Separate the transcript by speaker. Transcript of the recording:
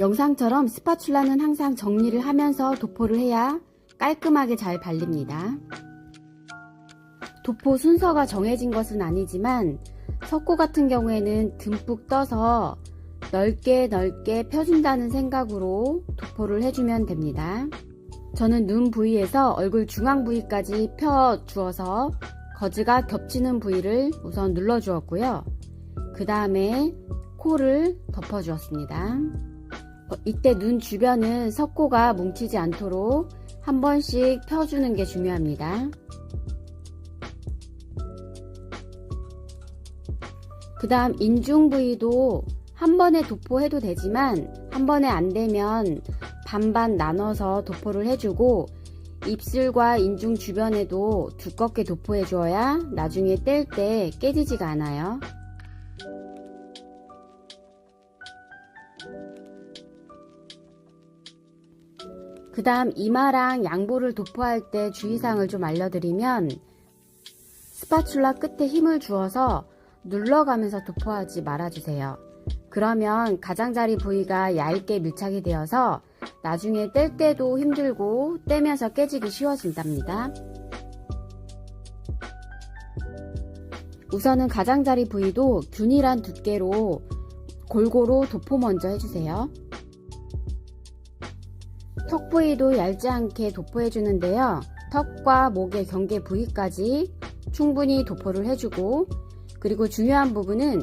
Speaker 1: 영상처럼 스파츌라는 항상 정리를 하면서 도포를 해야 깔끔하게 잘 발립니다. 도포 순서가 정해진 것은 아니지만 석고 같은 경우에는 듬뿍 떠서 넓게 넓게 펴준다는 생각으로 도포를 해주면 됩니다. 저는 눈 부위에서 얼굴 중앙 부위까지 펴 주어서 거즈가 겹치는 부위를 우선 눌러 주었고요. 그 다음에 코를 덮어 주었습니다. 어, 이때 눈 주변은 석고가 뭉치지 않도록 한 번씩 펴주는 게 중요합니다. 그 다음 인중 부위도 한 번에 도포해도 되지만 한 번에 안 되면 반반 나눠서 도포를 해주고 입술과 인중 주변에도 두껍게 도포해 주어야 나중에 뗄 때 깨지지가 않아요. 그 다음 이마랑 양보를 도포할 때 주의사항을 좀 알려드리면 스파츌라 끝에 힘을 주어서 눌러가면서 도포하지 말아주세요. 그러면 가장자리 부위가 얇게 밀착이 되어서 나중에 뗄 때도 힘들고 떼면서 깨지기 쉬워진답니다. 우선은 가장자리 부위도 균일한 두께로 골고루 도포 먼저 해주세요. 턱 부위도 얇지 않게 도포해 주는데요. 턱과 목의 경계 부위까지 충분히 도포를 해주고 그리고 중요한 부분은